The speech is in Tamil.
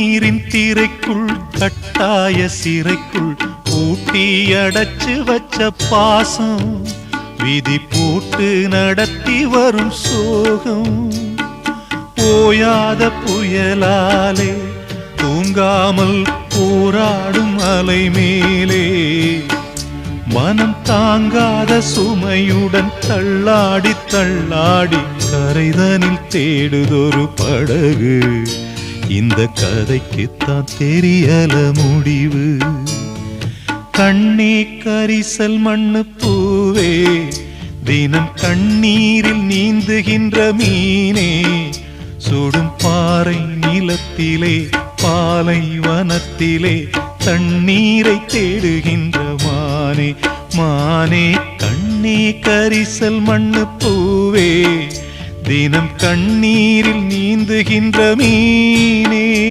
நீரின் திரைக்குள் கட்டாய சிறைக்குள் பூட்டி அடைச்சு வச்ச பாசம் விதி போட்டு நடத்தி வரும் சோகம். போயாத புயலாலே தூங்காமல் போராடும் அலை மேலே. மனம் தாங்காத சுமையுடன் தள்ளாடி தள்ளாடி கரைதனில் தேடுதொரு படகு. இந்த கதைக்குத்தான் தெரியல முடிவு. கண்ணே கரிசல் மண்ணு பூவே தினம் கண்ணீரில் நீந்துகின்ற மீனே சுடும் பாறை நிலத்திலே பாலை வனத்திலே தண்ணீரை தேடுகின்ற மானே மானே கண்ணே கரிசல் மண்ணு பூவே தினம் கண்ணீரில் நீந்துகின்ற மீனே.